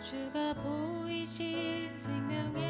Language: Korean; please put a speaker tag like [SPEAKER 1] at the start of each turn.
[SPEAKER 1] 주가 보이신 생명의